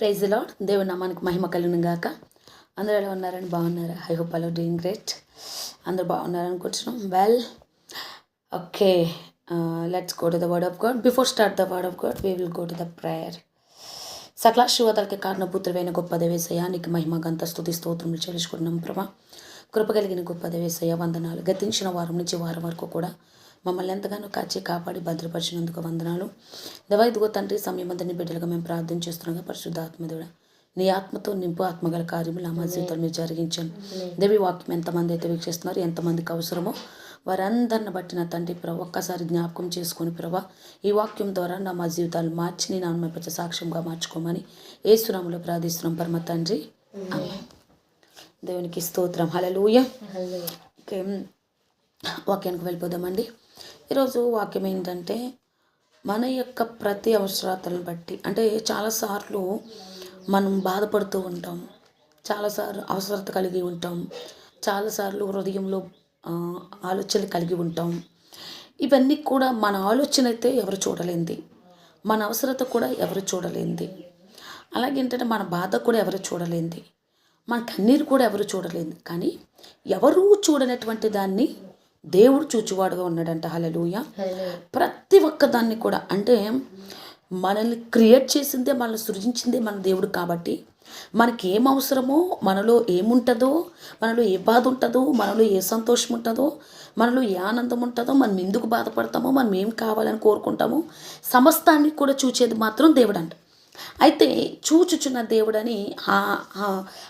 Praise lord దేవుని నామానికి మహిమ కలుగును గాక అందరూ ఎలా ఉన్నారని బాగున్నారా? I hope all doing great. అందరూ బాగున్నారు అనుకుంటున్నాం. Well okay. Let's go to the word of God before start the word of God we will go to the prayer సకల శివతలకి కారణపుత్రమైన గొప్ప దేవేశయ్య నీకు మహిమ గంత స్థుతి స్తోత్రములు చెల్లించుకుంటున్నాం ప్రభా. కృప కలిగిన గొప్ప దేవేశయ్య వందనాలు. గతించిన వారం నుంచి వారం వరకు కూడా మమ్మల్ని ఎంతగానో కాచి కాపాడి భద్రపరిచినందుకు వందనాలు. దేవా ఇదిగో తండ్రి సమయం అంతా నీ బిడ్డలుగా మేము ప్రార్థన చేస్తున్నాగా పరిశుద్ధ ఆత్మదేవుడ నీ ఆత్మతో నింపు ఆత్మగల కార్యములు మా జీవితంలో మీరు జరిగించండి దేవి వాక్యం ఎంతమంది అయితే వీక్షిస్తున్నారు ఎంతమందికి అవసరమో వారందరిని బట్టి నా తండ్రి ప్రభు ఒక్కసారి జ్ఞాపకం చేసుకొని ప్రభా ఈ వాక్యం ద్వారా నా మా జీవితాలు మార్చి నీ నాన్న పెద్ద సాక్ష్యంగా మార్చుకోమని ఏసునాములో ప్రార్థిస్తున్నాం. పరమ తండ్రి. దేవునికి స్తోత్రం. హలలుయ ఓకే వాక్యానికి వెళ్ళిపోదామండి. ఈరోజు వాక్యం ఏంటంటే మన యొక్క ప్రతి అవసరాలను బట్టి. అంటే చాలాసార్లు మనం బాధపడుతూ ఉంటాం. చాలాసార్లు అవసరత కలిగి ఉంటాం. చాలాసార్లు హృదయంలో ఆలోచనలు కలిగి ఉంటాం. ఇవన్నీ కూడా మన ఆలోచన అయితే ఎవరు చూడలేంది మన అవసరత కూడా ఎవరు చూడలేంది అలాగే ఏంటంటే మన బాధ కూడా ఎవరు చూడలేంది మన కన్నీరు కూడా ఎవరు చూడలేదు కానీ ఎవరూ చూడనటువంటి దాన్ని దేవుడు చూచువాడుగా ఉన్నాడంట. హలలుయ ప్రతి ఒక్క దాన్ని కూడా అంటే మనల్ని క్రియేట్ చేసిందే మనల్ని సృజించిందే మన దేవుడు కాబట్టి మనకి ఏం అవసరమో మనలో ఏముంటుందో మనలో ఏ బాధ ఉంటుందో మనలో ఏ సంతోషం ఉంటుందో మనలో ఏ ఆనందం ఉంటుందో మనం ఎందుకు బాధపడతామో మనం ఏం కావాలని కోరుకుంటామో సమస్తాన్ని కూడా చూచేది మాత్రం దేవుడు అంట అయితే చూచుచున్న దేవుడని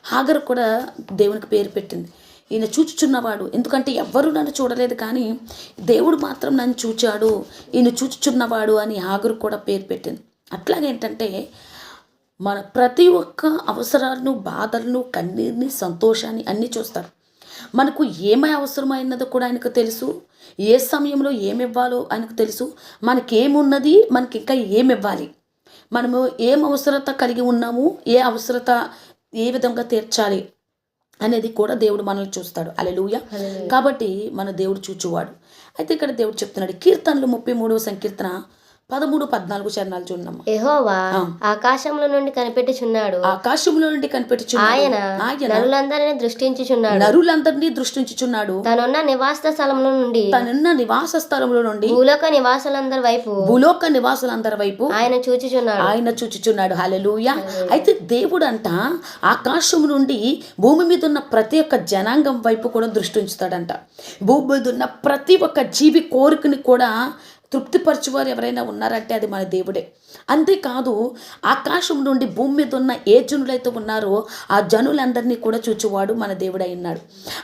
హాగర్ కూడా దేవునికి పేరు పెట్టింది. ఈయన చూచుచున్నవాడు. ఎందుకంటే ఎవ్వరూ నన్ను చూడలేదు కానీ దేవుడు మాత్రం నన్ను చూచాడు. ఈయన చూచుచున్నవాడు అని హాగరు కూడా పేరు పెట్టింది. అట్లాగే ఏంటంటే మన ప్రతి ఒక్క అవసరాలను బాధలను కన్నీర్ని సంతోషాన్ని అన్నీ చూస్తారు. మనకు ఏమై అవసరమైనదో కూడా ఆయనకు తెలుసు. ఏ సమయంలో ఏమి ఇవ్వాలో ఆయనకు తెలుసు. మనకేమున్నది మనకి ఇంకా ఏమి ఇవ్వాలి మనము ఏం అవసరత కలిగి ఉన్నాము ఏ అవసరత ఏ విధంగా తీర్చాలి. అనేది కూడా దేవుడు మనల్ని చూస్తాడు. అలెలుయ కాబట్టి మన దేవుడు చూచువాడు. అయితే ఇక్కడ దేవుడు చెప్తున్నాడు కీర్తనలు ముప్పై మూడవ సంకీర్తన పదమూడు పద్నాలుగు చరణాలు చూడమ్మా యెహోవా ఆకాశంలో నుండి కనిపెట్టుచున్నాడు. ఆకాశంలో నుండి కనిపెట్టుచున్నాడు. ఆయన నరులందరినీ దృష్టించుచున్నాడు. నరులందరినీ దృష్టించుచున్నాడు. తనున్న నివాస స్థలముల నుండి తనున్న నివాస స్థలంలో నుండి భూలోక నివాసులందరి వైపు భూలోక నివాసులందరి వైపు ఆయన చూచుచున్నాడు. ఆయన చూచుచున్నాడు. హల్లెలూయా. అయితే దేవుడు అంట ఆకాశం నుండి భూమి మీద ఉన్న ప్రతి ఒక్క జనాంగం వైపు కూడా దృష్టి ఉంచుతాడంట. భూమి మీద ఉన్న ప్రతి ఒక్క జీవి కోరికని కూడా తృప్తిపరచువారు ఎవరైనా ఉన్నారంటే అది మన దేవుడే. అంతేకాదు ఆకాశం నుండి భూమి మీద ఉన్న ఏ జనులైతే ఉన్నారో ఆ జనులందరినీ కూడా చూచేవాడు మన దేవుడై ఉన్నాడు.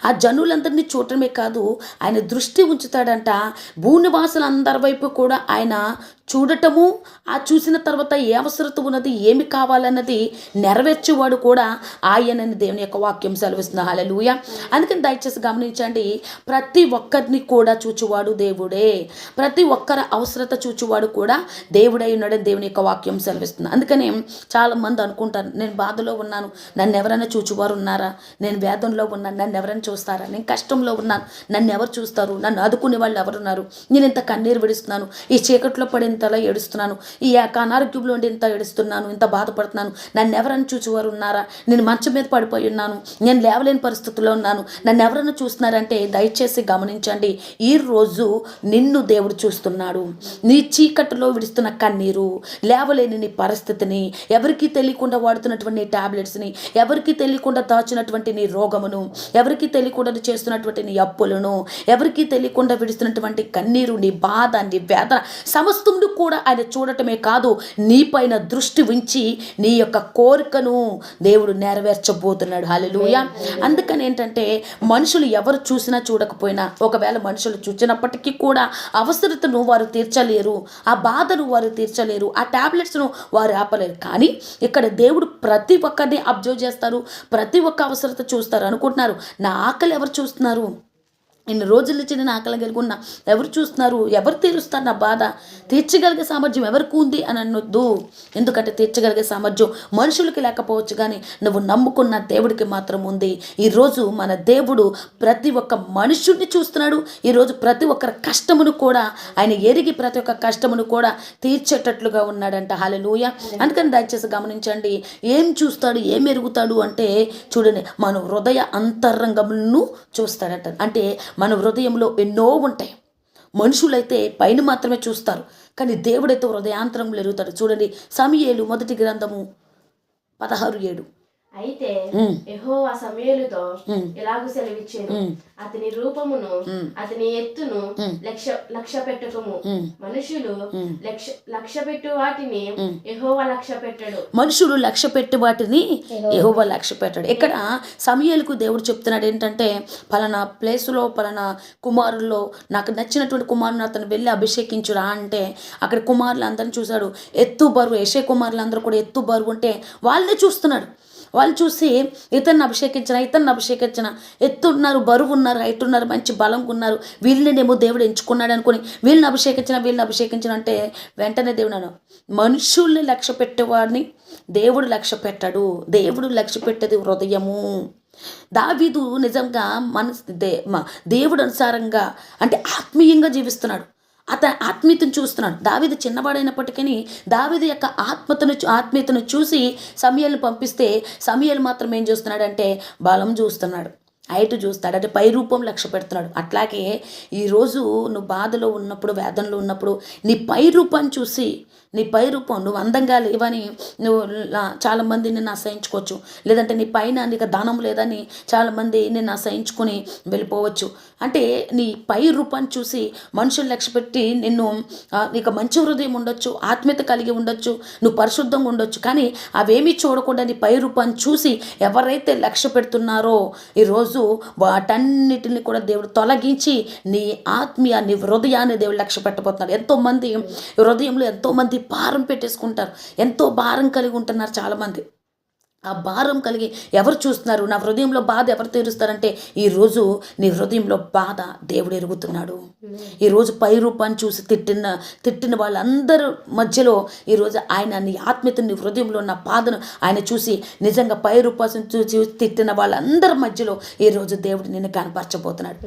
ఆ జనులందరినీ చూడటమే కాదు ఆయన దృష్టి ఉంచుతాడంట. భూనివాసులందరి వైపు కూడా ఆయన చూడటము ఆ చూసిన తర్వాత ఏ అవసరత ఉన్నది ఏమి కావాలన్నది నెరవేర్చేవాడు కూడా ఆయనని దేవుని యొక్క వాక్యం సెలవిస్తుంది. హలలుయ అందుకని దయచేసి గమనించండి ప్రతి ఒక్కరిని కూడా చూచువాడు దేవుడే. ప్రతి ఒక్కరి అవసరత చూచువాడు కూడా దేవుడై ఉన్నాడని దేవుని యొక్క వాక్యం సెలవిస్తుంది. అందుకని చాలా మంది అనుకుంటారు నేను బాధలో ఉన్నాను నన్ను ఎవరైనా చూచువారు ఉన్నారా? నేను వేదంలో ఉన్నాను నన్ను ఎవరైనా చూస్తారా? నేను కష్టంలో ఉన్నాను నన్ను ఎవరు చూస్తారు? నన్ను ఆదుకునే వాళ్ళు ఎవరున్నారు? నేను ఇంత కన్నీరు విడుస్తున్నాను ఈ చీకట్లో పడింది ఇంతలా ఏడుస్తున్నాను? ఈ యొక్క అనారోగ్యంలో ఉండి ఇంత ఏడుస్తున్నాను ఇంత బాధపడుతున్నాను. నన్ను ఎవరైనా చూచేవారు ఉన్నారా? నేను మంచం మీద పడిపోయి ఉన్నాను. నేను లేవలేని పరిస్థితుల్లో ఉన్నాను. నన్ను ఎవరైనా చూస్తున్నారంటే దయచేసి గమనించండి. ఈ రోజు నిన్ను దేవుడు చూస్తున్నాడు. నీ చీకటిలో విడుస్తున్న కన్నీరు లేవలేని నీ పరిస్థితిని ఎవరికీ తెలియకుండా వాడుతున్నటువంటి నీ టాబ్లెట్స్ని ఎవరికీ తెలియకుండా దాచినటువంటి నీ రోగమును ఎవరికీ తెలియకుండా చేస్తున్నటువంటి నీ అప్పులను ఎవరికీ తెలియకుండా విడుస్తున్నటువంటి కన్నీరు నీ బాధ నీ వేదన సమస్తమును కూడా ఆయన చూడటమే కాదు నీపైన దృష్టి ఉంచి నీ యొక్క కోరికను దేవుడు నెరవేర్చబోతున్నాడు. హల్లెలూయా. అందుకని ఏంటంటే మనుషులు ఎవరు చూసినా చూడకపోయినా ఒకవేళ మనుషులు చూసినప్పటికీ కూడా అవసరతను వారు తీర్చలేరు ఆ బాధను వారు తీర్చలేరు ఆ టాబ్లెట్స్ను వారు ఆపలేరు. కానీ ఇక్కడ దేవుడు ప్రతి ఒక్కరిని అబ్జర్వ్ చేస్తారు ప్రతి ఒక్క అవసరత చూస్తారు. అనుకుంటున్నారు నా ఆకలి ఎవరు చూస్తున్నారు? ఇన్ని రోజులు ఇచ్చిన నేను ఆకలి కలిగి ఉన్నా ఎవరు చూస్తున్నారు? ఎవరు తీరుస్తారు నా బాధ? తీర్చగలిగే సామర్థ్యం ఎవరికి ఉంది అని అనొద్దు. ఎందుకంటే తీర్చగలిగే సామర్థ్యం మనుషులకి లేకపోవచ్చు కానీ నువ్వు నమ్ముకున్న దేవుడికి మాత్రం ఉంది. ఈరోజు మన దేవుడు ప్రతి ఒక్క మనుషుడిని చూస్తున్నాడు. ఈరోజు ప్రతి ఒక్కరి కష్టమును కూడా ఆయన ఎరిగి ప్రతి ఒక్క కష్టమును కూడా తీర్చేటట్లుగా ఉన్నాడంట. హాలెలూయ అందుకని దయచేసి గమనించండి. ఏం చూస్తాడు? ఏం ఎరుగుతాడు? అంటే చూడండి మన హృదయ అంతరంగమును చూస్తాడట. అంటే మన హృదయంలో ఎన్నో ఉంటాయి. మనుషులైతే పైన మాత్రమే చూస్తారు. కానీ దేవుడైతే హృదయాంతరంలో ఎరుగుతాడు. చూడండి సమయేలు మొదటి గ్రంథము పదహారు ఏడు. అయితే యెహోవా సమయలుతో ఎలాగూ సెలవిచ్చాను అతని రూపమును. అతని ఎత్తును. లక్ష్య లక్ష్య పెట్టుకము. మనుషులు. లక్ష్య లక్ష్య పెట్టు వాటిని. యెహోవా లక్ష్య పెట్టడు మనుషులు లక్ష్య పెట్టి వాటిని యెహోవా లక్ష్య పెట్టాడు ఇక్కడ సమయాలకు దేవుడు చెప్తున్నాడు ఏంటంటే పలానా ప్లేస్లో పలానా కుమారుల్లో నాకు నచ్చినటువంటి కుమారుని అతను వెళ్ళి అభిషేకించురా అంటే అక్కడ కుమారులు అందరిని చూశాడు ఎత్తు బరువు యశే కుమారులు అందరూ కూడా ఎత్తు బరువు ఉంటే వాళ్ళనే చూస్తున్నాడు వాళ్ళు చూసి ఇతన్ని అభిషేకించిన? ఇతన్ని అభిషేకించిన? ఎత్తున్నారు బరువు ఉన్నారు హైట్ ఉన్నారు మంచి బలం ఉన్నారు వీళ్ళనేమో దేవుడు ఎంచుకున్నాడు అనుకుని వీళ్ళని అభిషేకించిన? వీళ్ళని అభిషేకించిన? అంటే వెంటనే దేవుడు మనుషుల్ని లక్ష్య పెట్టేవాడిని దేవుడు లక్ష్య పెట్టాడు దేవుడు లక్ష్య పెట్టేది హృదయము. దావీదు నిజంగా మనసు దే మా దేవుడు అనుసారంగా అంటే ఆత్మీయంగా జీవిస్తున్నాడు. అతని ఆత్మీయతను చూస్తున్నాడు. దావిది చిన్నవాడైనప్పటికీ దావిది యొక్క ఆత్మతను చూ- ఆత్మీయతను చూసి సమయాలను పంపిస్తే సమయాలు మాత్రం ఏం చూస్తున్నాడంటే బలం చూస్తున్నాడు. హైట్ చూస్తాడు. అంటే పై రూపం లక్ష్య పెడుతున్నాడు. అట్లాగే ఈరోజు నువ్వు బాధలో ఉన్నప్పుడు వేదనలో ఉన్నప్పుడు నీ పై రూపాన్ని చూసి నీ పై రూపం నువ్వు అందంగా లేవని నువ్వు చాలామంది నిన్ను అసహించుకోవచ్చు లేదంటే నీ పైన నీకు దానం లేదని చాలామంది నిన్ను అసహించుకొని వెళ్ళిపోవచ్చు. అంటే నీ పై రూపాన్ని చూసి మనుషులు లక్ష్యపెట్టి నిన్ను నీకు మంచి హృదయం ఉండొచ్చు ఆత్మీయత కలిగి ఉండొచ్చు నువ్వు పరిశుద్ధంగా ఉండొచ్చు. కానీ అవేమీ చూడకుండా నీ పై రూపాన్ని చూసి ఎవరైతే లక్ష్య పెడుతున్నారో ఈరోజు వాటన్నిటిని కూడా దేవుడు తొలగించి నీ ఆత్మీయ నీ హృదయాన్ని దేవుడు లక్ష్య పెట్టబోతున్నాడు. ఎంతోమంది హృదయంలో ఎంతోమంది భారం పెట్టేసుకుంటారు. ఎంతో భారం కలిగి ఉంటున్నారు చాలామంది. ఆ భారం కలిగి ఎవరు చూస్తున్నారు? నా హృదయంలో బాధ ఎవరు తీరుస్తారంటే ఈరోజు నీ హృదయంలో బాధ దేవుడు ఎరుగుతున్నాడు. ఈరోజు పై రూపాన్ని చూసి తిట్టిన తిట్టిన వాళ్ళందరూ మధ్యలో ఈరోజు ఆయన నీ ఆత్మీయత నీ హృదయంలో ఉన్న బాధను ఆయన చూసి నిజంగా పై రూపాన్ని చూసి తిట్టిన వాళ్ళందరి మధ్యలో ఈరోజు దేవుడు నిన్ను కనపరచబోతున్నాడు.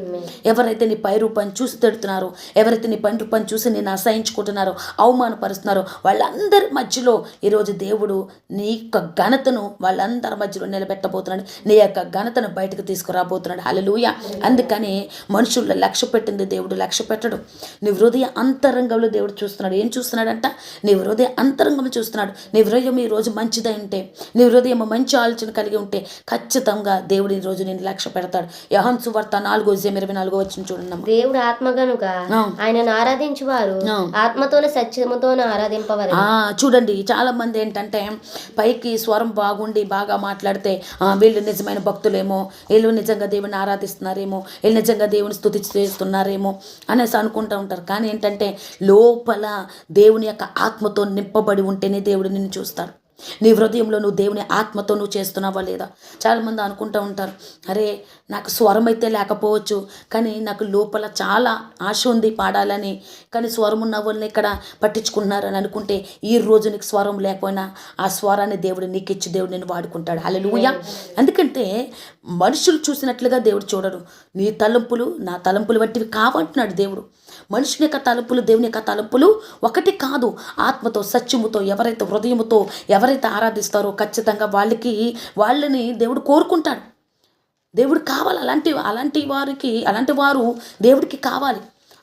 ఎవరైతే నీ పై రూపాన్ని చూసి తిడుతున్నారో ఎవరైతే నీ పై రూపాన్ని చూసి నేను అసహించుకుంటున్నారో అవమానపరుస్తున్నారో వాళ్ళందరి మధ్యలో ఈరోజు దేవుడు నీ యొక్క ఘనతను వాళ్ళందరి మధ్యలో నిలబెట్టబోతున్నాడు. నీ యొక్క ఘనతను బయటకు తీసుకురాబోతున్నాడు. హల్లెలూయ. అందుకని మనుషుల్లో లక్ష్య పెట్టింది దేవుడు లక్ష్య పెట్టడు. నీ హృదయ అంతరంగంలో దేవుడు చూస్తున్నాడు. ఏం చూస్తున్నాడంట? నీ హృదయ అంతరంగంలో చూస్తున్నాడు. నీ హృదయం ఈ రోజు మంచిదై ఉంటే నీ హృదయం మంచి ఆలోచన కలిగి ఉంటే ఖచ్చితంగా దేవుడు ఈ రోజు నేను లక్ష్య పెడతాడు. యహన్ సువార్త నాలుగో ఇరవై నాలుగో వచ్చిన చూడండి. దేవుడు ఆత్మ గనుక ఆ. ఆయనను ఆరాధించువారు. ఆత్మతోనే సత్యముతోనే ఆరాధింపవరు ఆ, చూడండి చాలా మంది ఏంటంటే పైకి స్వరం బాగుండి బాగా మాట్లాడితే వీళ్ళు నిజమైన భక్తులేమో వీళ్ళు నిజంగా దేవుని ఆరాధిస్తున్నారేమో వీళ్ళు నిజంగా దేవుని స్థుతి చేస్తున్నారేమో అనేసి అనుకుంటూ ఉంటారు. కానీ ఏంటంటే లోపల దేవుని యొక్క ఆత్మతో నింపబడి ఉంటేనే దేవుడు నిన్ను చూస్తాడు. నీ హృదయంలో నువ్వు దేవుని ఆత్మతో నువ్వు చేస్తున్నావా లేదా? చాలామంది అనుకుంటూ ఉంటారు అరే నాకు స్వరం అయితే లేకపోవచ్చు కానీ నాకు లోపల చాలా ఆశ ఉంది పాడాలని కానీ స్వరం ఉన్న వాళ్ళని ఇక్కడ పట్టించుకున్నారని అనుకుంటే ఈ రోజు నీకు స్వరం లేకపోయినా ఆ స్వరాన్ని దేవుడు నీకు ఇచ్చి దేవుడు నేను వాడుకుంటాడు. హల్లెలూయా ఎందుకంటే మనుషులు చూసినట్లుగా దేవుడు చూడడు. నీ తలంపులు నా తలంపులు వంటివి కావంటున్నాడు దేవుడు. మనుషుని యొక్క తలుపులు దేవుని యొక్క తలుపులు ఒకటి కాదు. ఆత్మతో సత్యముతో ఎవరైతే హృదయముతో ఎవరైతే ఆరాధిస్తారో ఖచ్చితంగా వాళ్ళకి వాళ్ళని దేవుడు కోరుకుంటాడు. దేవుడు కావాలి. అలాంటి అలాంటి వారికి అలాంటి వారు దేవుడికి కావాలి.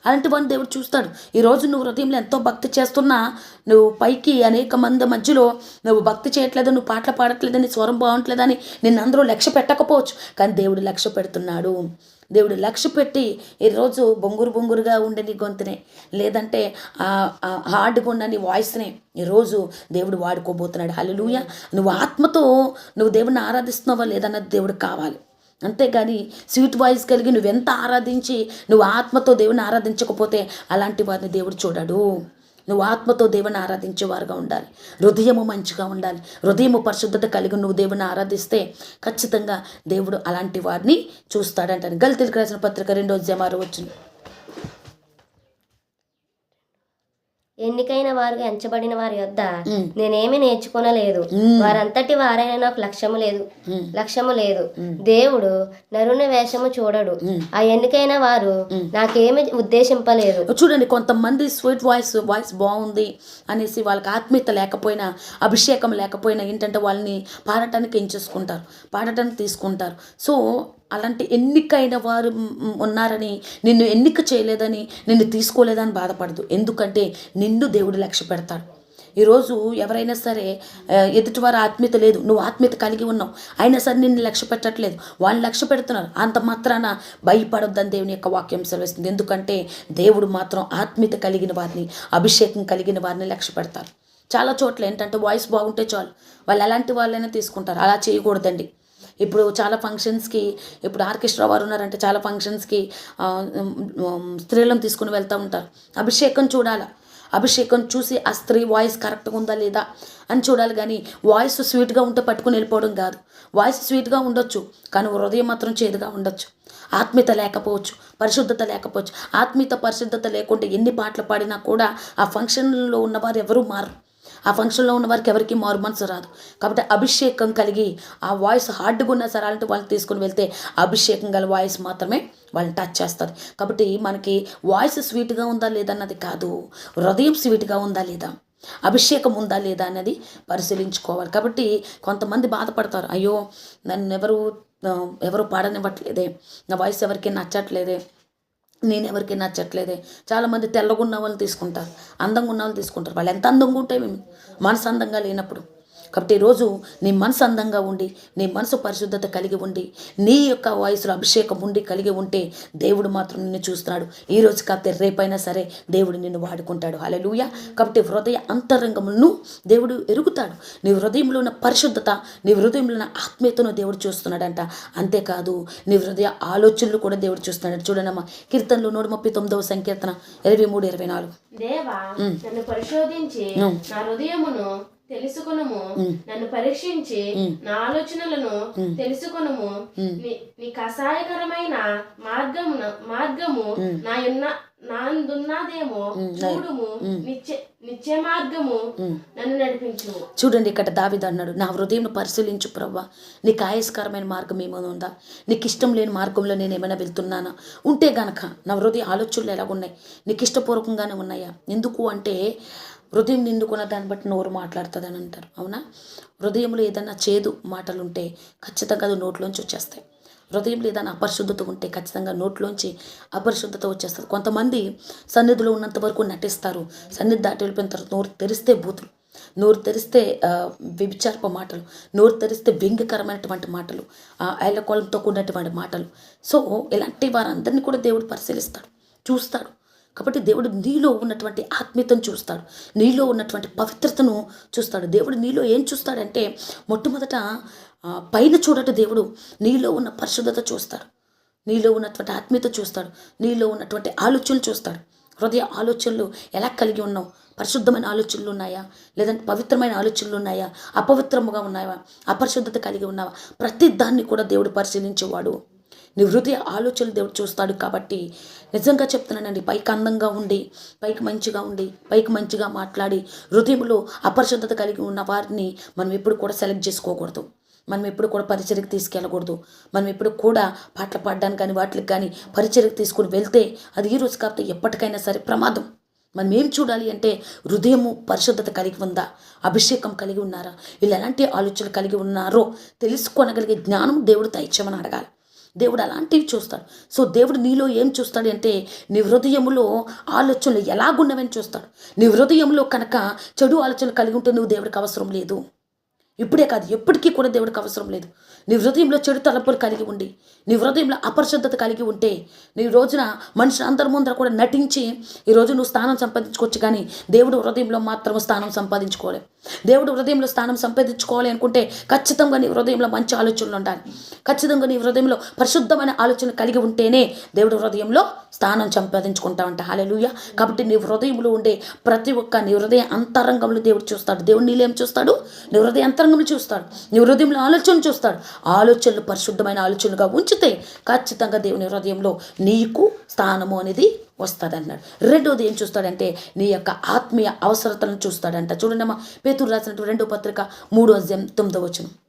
అలాంటి వాడిని దేవుడు చూస్తాడు. ఈరోజు నువ్వు హృదయంలో ఎంతో భక్తి చేస్తున్నా నువ్వు పైకి అనేక మంది మధ్యలో నువ్వు భక్తి చేయట్లేదు నువ్వు పాటలు పాడట్లేదు స్వరం బాగుంటలేదని నిన్ను అందరూ లక్ష్య పెట్టకపోవచ్చు. కానీ దేవుడు లక్ష్య పెడుతున్నాడు. దేవుడు లక్ష్య పెట్టి ఈరోజు బొంగురు బొంగురుగా ఉండే నీ గొంతునే లేదంటే హార్డ్గా ఉన్న నీ వాయిస్నే ఈరోజు దేవుడు వాడుకోబోతున్నాడు. హలో నువ్వు ఆత్మతో నువ్వు దేవుడిని ఆరాధిస్తున్నావా లేదన్నది దేవుడు కావాలి. అంతేగాని స్వీట్ వాయిస్ కలిగి నువ్వెంత ఆరాధించి నువ్వు ఆత్మతో దేవుని ఆరాధించకపోతే అలాంటి వారిని దేవుడు చూడాడు. నువ్వు ఆత్మతో దేవుని ఆరాధించేవారుగా ఉండాలి. హృదయము మంచిగా ఉండాలి. హృదయము పరిశుద్ధత కలిగి నువ్వు దేవుని ఆరాధిస్తే ఖచ్చితంగా దేవుడు అలాంటి వారిని చూస్తాడంటాను గలితులకు రాసిన పత్రిక రెండో జమారు వచ్చింది ఎన్నికైన వారుగా ఎంచబడిన వారి యొద్ద ఉమ్. నేనేమి నేర్చుకోనలేదు. వారంతటి వారైన నాకు లక్ష్యము లేదు. లక్ష్యము లేదు దేవుడు నరుని వేషము చూడడు. ఆ ఎన్నికైన వారు నాకేమి ఉద్దేశింపలేదు చూడండి కొంతమంది స్వీట్ వాయిస్ వాయిస్ బాగుంది అనేసి వాళ్ళకి ఆత్మీయత లేకపోయినా అభిషేకం లేకపోయినా ఏంటంటే వాళ్ళని పాడటానికి ఎంచేసుకుంటారు పాడటానికి తీసుకుంటారు సో అలాంటి ఎన్నికైన వారు ఉన్నారని నిన్ను ఎన్నిక చేయలేదని నిన్ను తీసుకోలేదని బాధపడదు. ఎందుకంటే నిన్ను దేవుడు లక్ష్య పెడతాడు. ఈరోజు ఎవరైనా సరే ఎదుటివారు ఆత్మీయత లేదు. నువ్వు ఆత్మీయత కలిగి ఉన్నావు. అయినా సరే నిన్ను లక్ష్య పెట్టట్లేదు. వాళ్ళు లక్ష్య పెడుతున్నారు. అంత మాత్రాన భయపడొద్దని దేవుని యొక్క వాక్యం సెలవిస్తుంది. ఎందుకంటే దేవుడు మాత్రం ఆత్మీయత కలిగిన వారిని అభిషేకం కలిగిన వారిని లక్ష్య పెడతారు చాలా చోట్ల ఏంటంటే వాయిస్ బాగుంటే చాలు. వాళ్ళు ఎలాంటి వాళ్ళైనా తీసుకుంటారు. అలా చేయకూడదండి. ఇప్పుడు చాలా ఫంక్షన్స్కి ఇప్పుడు ఆర్కెస్ట్రా వారు ఉన్నారంటే చాలా ఫంక్షన్స్కి స్త్రీలను తీసుకుని వెళ్తూ ఉంటారు. అభిషేకం చూడాలి? అభిషేకం చూసి ఆ స్త్రీ వాయిస్ కరెక్ట్గా ఉందా లేదా అని చూడాలి కానీ వాయిస్ స్వీట్గా ఉంటే పట్టుకుని వెళ్ళిపోవడం కాదు. వాయిస్ స్వీట్గా ఉండొచ్చు కానీ హృదయం మాత్రం చేదుగా ఉండొచ్చు. ఆత్మీయత లేకపోవచ్చు పరిశుద్ధత లేకపోవచ్చు. ఆత్మీయత పరిశుద్ధత లేకుంటే ఎన్ని పాటలు పాడినా కూడా ఆ ఫంక్షన్లో ఉన్నవారు ఎవరూ మారరు. ఆ ఫంక్షన్లో ఉన్న వారికి ఎవరికి మారు మనసు రాదు. కాబట్టి అభిషేకం కలిగి ఆ వాయిస్ హార్డ్గా ఉన్నా సరే అలాంటి వాళ్ళని తీసుకుని వెళ్తే అభిషేకం గల వాయిస్ మాత్రమే వాళ్ళని టచ్ చేస్తుంది. కాబట్టి మనకి వాయిస్ స్వీట్గా ఉందా లేదా అన్నది కాదు. హృదయం స్వీట్గా ఉందా లేదా? అభిషేకం ఉందా లేదా అనేది పరిశీలించుకోవాలి. కాబట్టి కొంతమంది బాధపడతారు. అయ్యో నన్ను ఎవరు ఎవరు పాడనివ్వట్లేదే? నా వాయిస్ ఎవరికి నచ్చట్లేదే? నేను ఎవరికి నచ్చట్లేదే. చాలామంది తెల్లగా ఉన్న వాళ్ళు తీసుకుంటారు అందంగా ఉన్న వాళ్ళు తీసుకుంటారు. వాళ్ళు ఎంత అందంగా ఉంటే మేము మనసు అందంగా లేనప్పుడు. కాబట్టి ఈరోజు నీ మనసు అందంగా ఉండి నీ మనసు పరిశుద్ధత కలిగి ఉండి నీ యొక్క వయసులో అభిషేకం ఉండి కలిగి ఉంటే దేవుడు మాత్రం నిన్ను చూస్తున్నాడు. ఈ రోజు కాకపోతే రేపైనా సరే దేవుడు నిన్ను వాడుకుంటాడు. హల్లెలూయ. కాబట్టి హృదయ అంతరంగములను దేవుడు ఎరుగుతాడు. నీ హృదయంలో ఉన్న పరిశుద్ధత నీ హృదయంలో ఉన్న ఆత్మీయతను దేవుడు చూస్తున్నాడంట. అంతేకాదు నీ హృదయ ఆలోచనలు కూడా దేవుడు చూస్తున్నాడు. చూడనమ్మా కీర్తనలు నూట ముప్పై తొమ్మిదవ సంకీర్తన ఇరవై మూడు ఇరవై నాలుగు. దేవా నన్ను పరిశోధించి. నా హృదయమును తెలుసుకొనుము నన్ను పరీక్షించి నా ఆలోచనలను తెలుసుకొనుము. నీ- కషాయకరమైన మార్గమున మార్గము నా ఉన్న నాందున్నదేమో చూడుము. నిత్య నిత్య మార్గము నన్ను నడిపించు చూడండి ఇక్కడ దావిద అన్నాడు నా హృదయం పరిశీలించు ప్రవ్వా. నీకు ఆయస్కరమైన మార్గం ఏమైనా ఉందా? నీకు ఇష్టం లేని మార్గంలో నేను ఏమైనా వెళ్తున్నానా? ఉంటే గనక నా హృదయ ఆలోచనలు ఎలాగున్నాయి? నీకు ఇష్టపూర్వకంగానే ఉన్నాయా? ఎందుకు అంటే హృదయం నిండుకున్న దాన్ని బట్టి నోరు మాట్లాడుతుంది అని అంటారు. అవునా? హృదయంలో ఏదైనా చేదు మాటలు ఉంటే ఖచ్చితంగా అది నోట్లోంచి వచ్చేస్తాయి. హృదయంలో ఏదైనా అపరిశుద్ధత ఉంటే ఖచ్చితంగా నోట్లోంచి అపరిశుద్ధత వచ్చేస్తుంది. కొంతమంది సన్నిధిలో ఉన్నంత వరకు నటిస్తారు. సన్నిధి దాటి వెళ్ళిపోయిన తర్వాత నోరు తెరిస్తే బూతులు. నోరు తెరిస్తే ఆ, వ్యభిచారపు మాటలు. నోరు తెరిస్తే వ్యంగ్యకరమైనటువంటి మాటలు. ఐలకోలంతో కూడినటువంటి మాటలు. సో ఇలాంటి వారందరినీ కూడా దేవుడు పరిశీలిస్తాడు. చూస్తాడు. కాబట్టి దేవుడు నీలో ఉన్నటువంటి ఆత్మీయతను చూస్తాడు. నీలో ఉన్నటువంటి పవిత్రతను చూస్తాడు. దేవుడు నీలో ఏం చూస్తాడంటే మొట్టమొదట పైన చూడట దేవుడు నీలో ఉన్న పరిశుద్ధత చూస్తాడు. నీలో ఉన్నటువంటి ఆత్మీయత చూస్తాడు. నీలో ఉన్నటువంటి ఆలోచనలు చూస్తాడు. హృదయ ఆలోచనలు ఎలా కలిగి ఉన్నావు? పరిశుద్ధమైన ఆలోచనలు ఉన్నాయా? లేదంటే పవిత్రమైన ఆలోచనలు ఉన్నాయా? అపవిత్రముగా ఉన్నాయా అపరిశుద్ధత కలిగి ఉన్నావా? ప్రతి దాన్ని కూడా దేవుడు పరిశీలించేవాడు. నీ హృదయ ఆలోచనలు దేవుడు చూస్తాడు కాబట్టి నిజంగా చెప్తున్నానండి పైకి అందంగా ఉండి పైకి మంచిగా ఉండి పైకి మంచిగా మాట్లాడి హృదయంలో అపరిశుద్ధత కలిగి ఉన్న వారిని మనం ఎప్పుడు కూడా సెలెక్ట్ చేసుకోకూడదు. మనం ఎప్పుడు కూడా పరిచయకు తీసుకెళ్ళకూడదు. మనం ఎప్పుడు కూడా పాటలు పాడడానికి కానీ వాటికి కానీ పరిచయకు తీసుకుని వెళ్తే అది ఈ రోజు కాకపోతే ఎప్పటికైనా సరే ప్రమాదం. మనం ఏం చూడాలి అంటే హృదయము పరిశుద్ధత కలిగి ఉందా? అభిషేకం కలిగి ఉన్నారా? వీళ్ళు ఎలాంటి ఆలోచనలు కలిగి ఉన్నారో తెలుసుకోనగలిగే జ్ఞానం దేవుడు దయచేమని అడగాలి. దేవుడు అలాంటివి చూస్తాడు. సో దేవుడు నీలో ఏం చూస్తాడు అంటే నీ హృదయంలో ఆలోచనలు ఎలాగున్నవని చూస్తాడు. నీ హృదయంలో కనుక చెడు ఆలోచనలు కలిగి ఉంటే నువ్వు దేవుడికి అవసరం లేదు. ఇప్పుడే కాదు ఎప్పటికీ కూడా దేవుడికి అవసరం లేదు. నీ హృదయంలో చెడు తలపులు కలిగి ఉండి నీ హృదయంలో అపరిశుద్ధత కలిగి ఉంటే నీ రోజున మనిషి అందరి ముందర కూడా నటించి ఈరోజు నువ్వు స్థానం సంపాదించుకోవచ్చు కానీ దేవుడు హృదయంలో మాత్రం స్థానం సంపాదించుకోలేవు దేవుడు హృదయంలో స్థానం సంపాదించుకోవాలి అనుకుంటే ఖచ్చితంగా నీ హృదయంలో మంచి ఆలోచనలు ఉండాలి. ఖచ్చితంగా నీ హృదయంలో పరిశుద్ధమైన ఆలోచన కలిగి ఉంటేనే దేవుడు హృదయంలో స్థానం సంపాదించుకుంటామంట హాలెలుయ కాబట్టి నీ హృదయంలో ఉండే ప్రతి ఒక్క నీ హృదయ అంతరంగంలో దేవుడు చూస్తాడు. దేవుడు నీళ్ళేం చూస్తాడు. నీ హృదయ అంతరంగంలో చూస్తాడు. నీ హృదయంలో ఆలోచన చూస్తాడు. ఆలోచనలు పరిశుద్ధమైన ఆలోచనలుగా ఉంచితే ఖచ్చితంగా దేవుని హృదయంలో నీకు స్థానము అనేది వస్తుంది అన్నాడు రెండోది ఏం చూస్తాడంటే నీ యొక్క ఆత్మీయ అవసరతలను చూస్తాడంట. చూడండి అమ్మా పేతురు రాసినటువంటి రెండో పత్రిక మూడో అధ్యాయం తొమ్మిదో వచనం.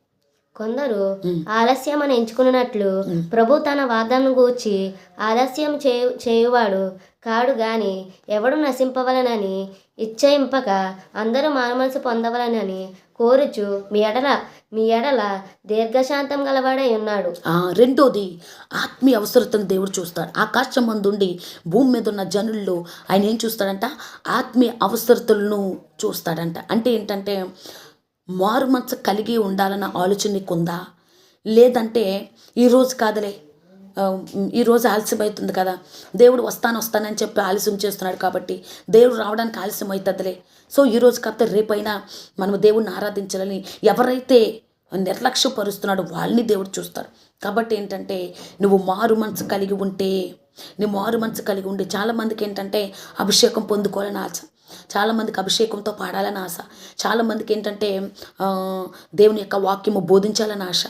కొందరు ఆలస్యం అని ఎంచుకున్నట్లు ప్రభు తన వాగ్దానం గూర్చి ఆలస్యం చేయు చేయువాడు కాడు గాని ఎవడు నశింపవలనని ఇచ్చయింపక అందరూ మారుమనసు పొందవలనని కోరుచు మీ ఎడల మీ ఎడల దీర్ఘశాంతం గలవాడై ఉన్నాడు. ఆ, రెండోది ఆత్మీయ అవసరతను దేవుడు చూస్తాడు. ఆకాశం మందుండి భూమి మీద ఉన్న జనుల్లో ఆయన ఏం చూస్తాడంట? ఆత్మీయ అవసరతలను చూస్తాడంట. అంటే ఏంటంటే మారు మనసు కలిగి ఉండాలన్న ఆలోచన నీకుందా లేదంటే ఈరోజు కాదులే. ఈరోజు ఆలస్యం అవుతుంది కదా. దేవుడు వస్తాను వస్తానని చెప్పి ఆలస్యం చేస్తున్నాడు కాబట్టి దేవుడు రావడానికి ఆలస్యం అవుతుందిలే. సో ఈరోజు కాకపోతే రేపైనా మనం దేవుడిని ఆరాధించాలని ఎవరైతే నిర్లక్ష్యపరుస్తున్నాడో వాళ్ళని దేవుడు చూస్తాడు. కాబట్టి ఏంటంటే నువ్వు మారు మనసు కలిగి ఉంటే నీ మారు మనసు కలిగి ఉండి చాలామందికి ఏంటంటే అభిషేకం పొందుకోవాలని ఆశ. చాలామందికి అభిషేకంతో పాడాలని ఆశ. చాలామందికి ఏంటంటే దేవుని యొక్క వాక్యము బోధించాలని ఆశ.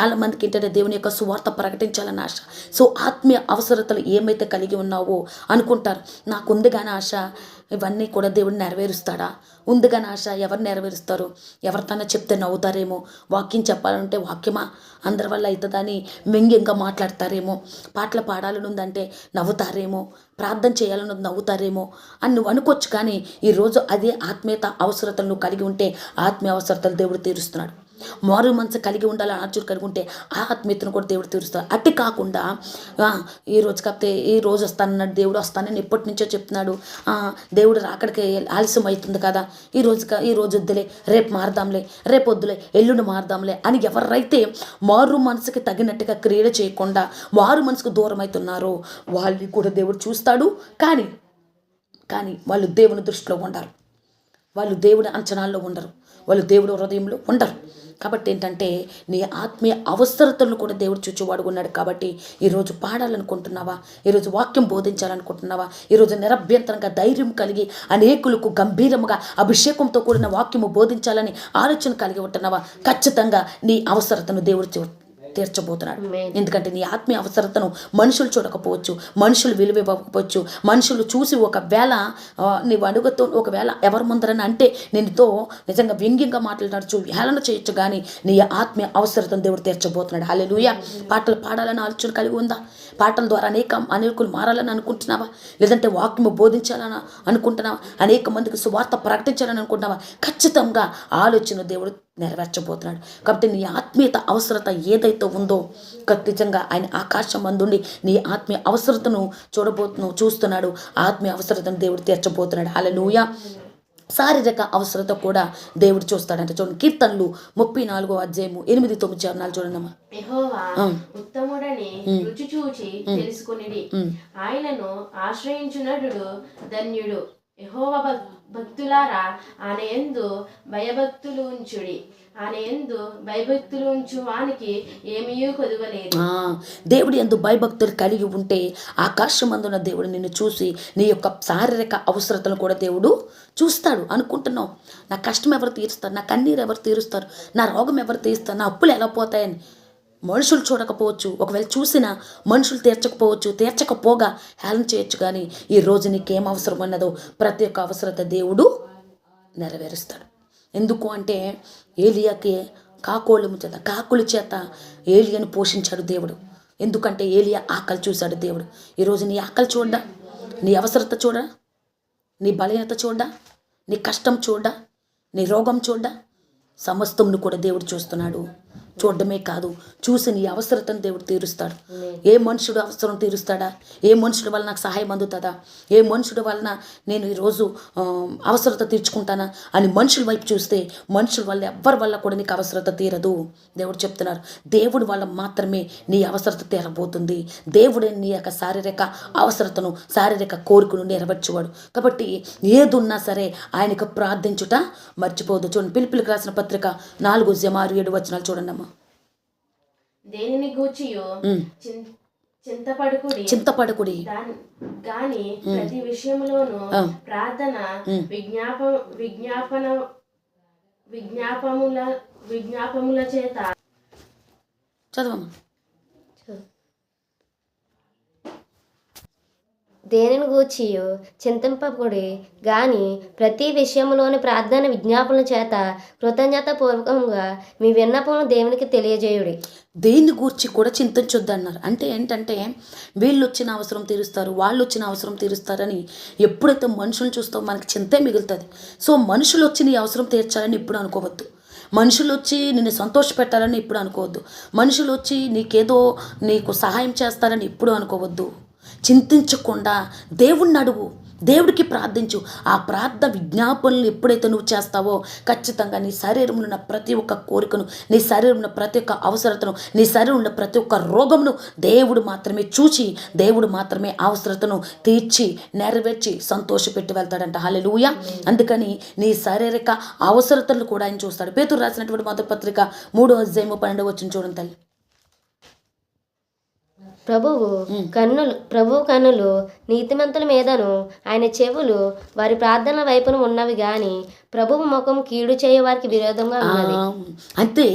చాలామందికి ఏంటంటే దేవుని యొక్క సువార్త ప్రకటించాలని ఆశ. సో ఆత్మీయ అవసరతలు ఏమైతే కలిగి ఉన్నావో అనుకుంటారు. నాకు ఉంది కానీ ఆశ ఇవన్నీ కూడా దేవుడు నెరవేరుస్తాడా? ఉంది కానీ ఆశ ఎవరు నెరవేరుస్తారు? ఎవరితోనో చెప్తే నవ్వుతారేమో? వాక్యం చెప్పాలంటే వాక్యమా? అందరి వల్ల అవుతుందని వ్యంగ్యంగా మాట్లాడతారేమో? పాటలు పాడాలని ఉందంటే నవ్వుతారేమో? ప్రార్థన చేయాలని నవ్వుతారేమో? అని నువ్వు అనుకోవచ్చు కానీ ఈరోజు అదే ఆత్మీయత అవసరతలు నువ్వు కలిగి ఉంటే ఆత్మీయ అవసరతలు దేవుడు తీరుస్తున్నాడు. మారు మనసు కలిగి ఉండాలని ఆచూరు కలిగి ఉంటే ఆ ఆత్మీయతను కూడా దేవుడు తీరుస్తాడు. అట్టి కాకుండా ఈ రోజు కాకపోతే ఈ రోజు వస్తానన్నాడు దేవుడు వస్తానని ఎప్పటి నుంచో చెప్తున్నాడు. ఆ, దేవుడు రాకడికి ఆలస్యం అవుతుంది కదా. ఈ రోజు ఈ రోజు వద్దులే రేపు మారదాంలే రేపు వద్దులే ఎల్లుండి మారదాంలే అని ఎవరైతే మారు మనసుకి తగినట్టుగా క్రీడ చేయకుండా మారు మనసుకు దూరం అవుతున్నారో వాళ్ళని కూడా దేవుడు చూస్తాడు. కానీ కానీ వాళ్ళు దేవుని దృష్టిలో ఉండరు. వాళ్ళు దేవుడి అంచనాల్లో ఉండరు. వాళ్ళు దేవుడి హృదయంలో ఉండరు. కాబట్టి ఏంటంటే నీ ఆత్మీయ అవసరతలను కూడా దేవుడు చూచేవాడు ఉన్నాడు కాబట్టి ఈరోజు పాడాలనుకుంటున్నావా? ఈరోజు వాక్యం బోధించాలనుకుంటున్నావా? ఈరోజు నిరభ్యంతరంగా ధైర్యం కలిగి అనేకులకు గంభీరముగా అభిషేకంతో కూడిన వాక్యము బోధించాలని ఆలోచన కలిగి ఉంటున్నావా? ఖచ్చితంగా నీ అవసరతను దేవుడు తీర్చబోతున్నాడు. ఎందుకంటే నీ ఆత్మీయ అవసరతను మనుషులు చూడకపోవచ్చు మనుషులు విలువ ఇవ్వకపోవచ్చు మనుషులు చూసి ఒకవేళ నీవు అడుగుతూ ఒకవేళ ఎవరి ముందరని అంటే నేనుతో నిజంగా వ్యంగ్యంగా మాట్లాడచ్చు హేళన చేయొచ్చు కానీ నీ ఆత్మీయ అవసరతను దేవుడు తీర్చబోతున్నాడు. హల్లెలూయా పాటలు పాడాలని ఆలోచన కలిగి ఉందా? పాటల ద్వారా అనేక అనేకులు మారాలని అనుకుంటున్నావా? లేదంటే వాక్యము బోధించాలని అనుకుంటున్నావా? అనేక మందికి సువార్త ప్రకటించాలని అనుకుంటున్నావా? ఖచ్చితంగా ఆలోచన దేవుడు నెరవేర్చబోతున్నాడు. కాబట్టి నీ ఆత్మీయత అవసరత ఏదైతే ఉందో ఖచ్చితంగా ఆయన ఆకాశం అందుండి నీ ఆత్మీయ అవసరతను చూడబోతున్నావు చూస్తున్నాడు. ఆత్మీయ అవసరతను దేవుడు తీర్చబోతున్నాడు. హల్లెలూయా. శారీరక అవసరత కూడా దేవుడు చూస్తాడంట. చూడండి కీర్తనలు ముప్పై నాలుగో అధ్యాయము ఎనిమిది తొమ్మిది చరణాలు చూడండి అమ్మా యెహోవా ఉత్తముడని రుచి చూచి తెలుసుకునిడి. ఆయనను ఆశ్రయించునడు ధన్యుడు. యహోవ భక్తులారా ఆయన ఎందు భయభక్తులు ఉంచుడి ఆయన ఎందు భయభక్తులు ఉంచు వానికి ఏమీ కొదువలేదు. దేవుడు దేవుడి ఎందు భయభక్తులు కలిగి ఉంటే ఆకాశమందున దేవుడు నిన్ను చూసి నీ యొక్క శారీరక అవసరతలు కూడా దేవుడు చూస్తాడు. అనుకుంటున్నావు నా కష్టం ఎవరు తీరుస్తారు? నా కన్నీరు ఎవరు తీరుస్తారు? నా రోగం ఎవరు తీరుస్తారు? నా అప్పులు ఎలా పోతాయని మనుషులు చూడకపోవచ్చు. ఒకవేళ చూసినా మనుషులు తీర్చకపోవచ్చు. తీర్చకపోగా హేళన చేయొచ్చు కానీ ఈ రోజు నీకేం అవసరం అన్నదో ప్రతి ఒక్క అవసరత దేవుడు నెరవేరుస్తాడు. ఎందుకు అంటే ఏలియాకి కాకోళ్ళము చేత కాకుల చేత ఏలియను పోషించాడు దేవుడు. ఎందుకంటే ఏలియా ఆకలి చూశాడు దేవుడు. ఈరోజు నీ ఆకలి చూడ్డా? నీ అవసరత చూడా నీ బలహీనత చూడ్డా? నీ కష్టం చూడ్డా? నీ రోగం చూడ్డా? సమస్తంను కూడా దేవుడు చూస్తున్నాడు. చూడడమే కాదు చూసి నీ అవసరతను దేవుడు తీరుస్తాడు. ఏ మనుషుడు అవసరం తీరుస్తాడా? ఏ మనుషుడి వల్ల నాకు సహాయం అందుతుందా? ఏ మనుషుడి వలన నేను ఈరోజు అవసరత తీర్చుకుంటానా అని మనుషుల వైపు చూస్తే మనుషుల వల్ల ఎవ్వరి వల్ల కూడా నీకు అవసరత తీరదు. దేవుడు చెప్తున్నారు దేవుడి వల్ల మాత్రమే నీ అవసరత తీరబోతుంది. దేవుడే నీ యొక్క శారీరక అవసరతను శారీరక కోరికను నెరవేర్చేవాడు. కాబట్టి ఏదున్నా సరే ఆయనకు ప్రార్థించుట మర్చిపోదు చూడండి పిలుపులకు రాసిన పత్రిక నాలుగు జమారు ఏడు వచనాలు చూడండి అమ్మా దేనిని గూర్చియో చింతపడుకుడి. చింతపడకుడి. గాని ప్రతి విషయంలోనూ. ప్రార్థన విజ్ఞాప విజ్ఞాపన విజ్ఞాపముల విజ్ఞాపముల చేత చదవమ్మా. దేనిని గూర్చియో చింతింపకుడి గాని ప్రతి విషయంలోని ప్రార్థన విజ్ఞాపన చేత కృతజ్ఞత పూర్వకంగా మీ విన్నపమును దేవునికి తెలియజేయుడి. దేన్ని గూర్చి కూడా చింతించొద్దన్నారు. అంటే ఏంటంటే వీళ్ళు వచ్చిన అవసరం తీరుస్తారు వాళ్ళు వచ్చిన అవసరం తీరుస్తారని ఎప్పుడైతే మనుషులు చూస్తామో మనకి చింతే మిగులుతుంది. సో మనుషులు వచ్చి నీ అవసరం తీర్చాలని ఇప్పుడు అనుకోవద్దు. మనుషులు వచ్చి నిన్ను సంతోషపెట్టాలని ఇప్పుడు అనుకోవద్దు. మనుషులు వచ్చి నీకేదో నీకు సహాయం చేస్తారని ఇప్పుడు అనుకోవద్దు. చింతించకుండా దేవుణ్ణి అడుగు దేవుడికి ప్రార్థించు. ఆ ప్రార్థన విజ్ఞాపనలు ఎప్పుడైతే నువ్వు చేస్తావో ఖచ్చితంగా నీ శరీరంలో ఉన్న ప్రతి ఒక్క కోరికను నీ శరీరంలో ప్రతి ఒక్క అవసరతను నీ శరీరంలో ఉన్న ప్రతి ఒక్క రోగమును దేవుడు మాత్రమే చూచి దేవుడు మాత్రమే అవసరతను తీర్చి నెరవేర్చి సంతోషపెట్టి వెళ్తాడంట. హలెలుయ అందుకని నీ శారీరక అవసరతలు కూడా ఆయన చూస్తాడు. పేతురు రాసినటువంటి మొదటి పత్రిక మూడో అధ్యాయము పన్నెండు వచ్చిన చూడండి తల్లి. ప్రభువు కన్నులు ప్రభువు కన్నులు నీతిమంతుల మీదను ఆయన చెవులు వారి ప్రార్థన వైపున ఉన్నవి గాని ప్రభువు ముఖం కీడు చేయ వారికి విరోధంగా ఉన్నది. అంటే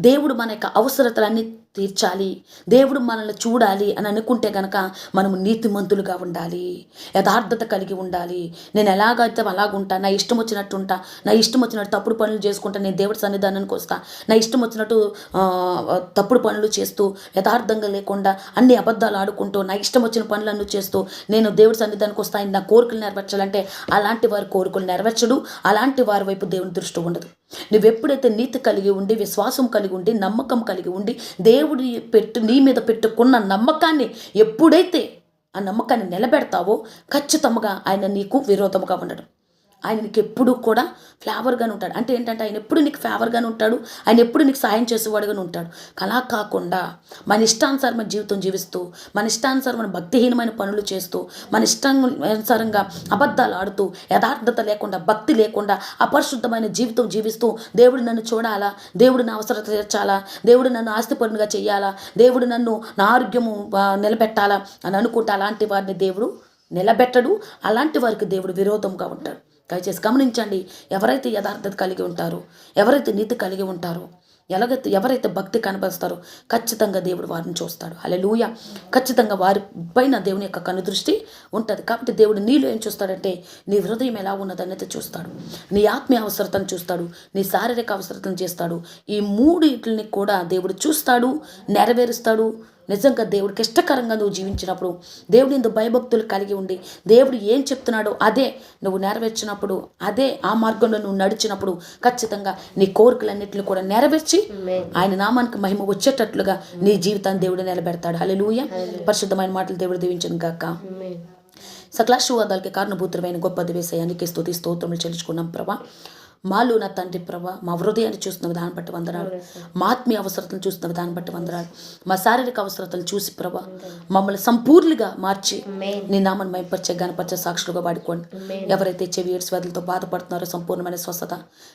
దేవుడు మన యొక్క అవసరతలన్నీ తీర్చాలి. దేవుడు మనల్ని చూడాలి అని అనుకుంటే గనక మనము నీతిమంతులుగా ఉండాలి. యథార్థత కలిగి ఉండాలి. నేను ఎలాగైతే అలాగుంటా నా ఇష్టం వచ్చినట్టు ఉంటా నా ఇష్టం వచ్చినట్టు తప్పుడు పనులు చేసుకుంటా నేను దేవుడి సన్నిధానానికి వస్తా నా ఇష్టం వచ్చినట్టు తప్పుడు పనులు చేస్తూ యథార్థంగా లేకుండా అన్ని అబద్ధాలు ఆడుకుంటూ నా ఇష్టం వచ్చిన పనులన్నీ చేస్తూ నేను దేవుడి సన్నిధానికి వస్తా నా కోరికలు నెరవేర్చాలంటే అలాంటి వారి కోరికలు నెరవేర్చడు. అలాంటి వారి వైపు దేవుని దృష్టి ఉండదు. నువ్వు ఎప్పుడైతే నీతి కలిగి ఉండి విశ్వాసం కలిగి ఉండి నమ్మకం కలిగి ఉండి దేవుడి పెట్టు నీ మీద పెట్టుకున్న నమ్మకాన్ని ఎప్పుడైతే ఆ నమ్మకాన్ని నిలబెడతావో ఖచ్చితంగా ఆయన నీకు విరోధముగా ఉండడం. ఆయన నీకు ఎప్పుడు కూడా ఫ్లేవర్గానే ఉంటాడు. అంటే ఏంటంటే ఆయన ఎప్పుడు నీకు ఫేవర్గానే ఉంటాడు ఆయన ఎప్పుడు నీకు సాయం చేసేవాడుగానే ఉంటాడు. అలా కాకుండా మన ఇష్టానుసారమైన జీవితం జీవిస్తూ మన ఇష్టానుసారమైన భక్తిహీనమైన పనులు చేస్తూ మన ఇష్టానుసారంగా అబద్ధాలు ఆడుతూ యథార్థత లేకుండా భక్తి లేకుండా అపరిశుద్ధమైన జీవితం జీవిస్తూ దేవుడు నన్ను చూడాలా? దేవుడు నా అవసరత తీర్చాలా? దేవుడు నన్ను ఆస్తిపరునిగా చేయాలా? దేవుడు నన్ను నా ఆరోగ్యము నిలబెట్టాలా? అని అనుకుంటే అలాంటి వారిని దేవుడు నిలబెట్టడు. అలాంటి వారికి దేవుడు విరోధంగా ఉంటాడు. దయచేసి గమనించండి ఎవరైతే యథార్థత కలిగి ఉంటారో ఎవరైతే నీతి కలిగి ఉంటారో ఎలాగైతే ఎవరైతే భక్తి కనపరుస్తారో ఖచ్చితంగా దేవుడు వారిని చూస్తాడు. అలెలుయ ఖచ్చితంగా వారి పైన దేవుని యొక్క కనుదృష్టి ఉంటుంది. కాబట్టి దేవుడు నీలో ఏం చూస్తాడంటే నీ హృదయం ఎలా ఉన్నదనేది చూస్తాడు. నీ ఆత్మీయ అవసరతను చూస్తాడు. నీ శారీరక అవసరతను చేస్తాడు. ఈ మూడింటిని కూడా దేవుడు చూస్తాడు నెరవేరుస్తాడు నిజంగా దేవుడికి ఇష్టకరంగా నువ్వు జీవించినప్పుడు దేవుడి ఎందు భయభక్తులు కలిగి ఉండి దేవుడు ఏం చెప్తున్నాడో అదే నువ్వు నెరవేర్చినప్పుడు అదే ఆ మార్గంలో నువ్వు నడిచినప్పుడు ఖచ్చితంగా నీ కోరికలన్నింటిని కూడా నెరవేర్చి ఆయన నామానికి మహిమ వచ్చేటట్లుగా నీ జీవితాన్ని దేవుడు నిలబెడతాడు. హల్లెలూయా పరిశుద్ధమైన మాటలు దేవుడు దీవించను గాక. ఆమేన్. సకల శువాదాలకి కారణభూతులమైన గొప్ప దివేశయానికి స్తుతి స్తోత్రములు చెల్లించుకున్నాం ప్రభా. మాలో నా తండ్రి ప్రభా మా హృదయాన్ని చూస్తున్న విధానం బట్టి వందనాలు మా ఆత్మీయ అవసరతలు చూస్తున్న విధానం బట్టి వందనాలు మా శారీరక అవసరతలు చూసి ప్రభా మమ్మల్ని సంపూర్ణంగా మార్చి. నీ నామని మైపరిచే గణపరిచే సాక్షులుగా వాడుకోండి ఎవరైతే చెవి ఎయిడ్స్ వ్యాధులతో బాధపడుతున్నారో సంపూర్ణమైన స్వస్థత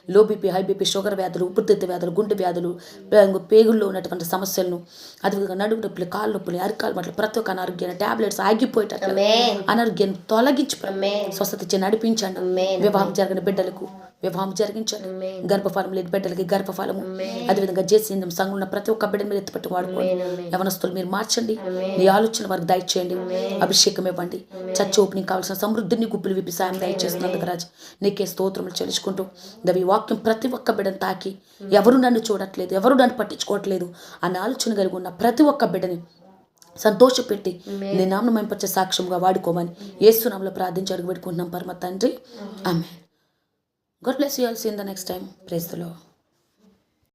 low BP high BP sugar వ్యాధులు ఊపిరితిత్తు వ్యాధులు గుండె వ్యాధులు పేగుల్లో ఉన్నటువంటి సమస్యలను అదేవిధంగా నడుము నొప్పులు కాళ్ళు నొప్పులు అరికాలు మట్లు ప్రతి ఒక్క అనారోగ్యాన్ని టాబ్లెట్స్ ఆగిపోయేటట్లు. అనారోగ్యాన్ని తొలగించి. స్వస్థత ఇచ్చి నడిపించండి. వివాహం జరిగిన బిడ్డలకు వివాహం జరిగించండి. గర్భఫలం లేని బిడ్డలకి గర్భఫలము అదేవిధంగా జేసీ సంఘం ఉన్న ప్రతి ఒక్క బిడ్డని మీరు ఎత్తిపెట్టి వాడుకోండి. యవనస్తులు మీరు మార్చండి. మీ ఆలోచన వారికి దయచేయండి. అభిషేకం ఇవ్వండి. చర్చ ఓపెనింగ్ కావాల్సిన సమృద్ధిని గుప్పులు విప్పి సాయం దయచేస్తున్నందుకు రాజు. నీకే స్తోత్రములు చెల్లించుకుంటూ దవి వాక్యం ప్రతి ఒక్క బిడ్డను తాకి. ఎవరు నన్ను చూడట్లేదు ఎవరు నన్ను పట్టించుకోవట్లేదు అన్న ఆలోచన కలిగి ఉన్న ప్రతి ఒక్క బిడ్డని సంతోషపెట్టి నీ నామను మెంపచ్చే సాక్ష్యంగా వాడుకోమని ఏసునామలో ప్రార్థించి అడుగు పెట్టుకుంటున్నాం పరమ తండ్రి. ఆమె God bless you all see in the next time ప్రేస్తులో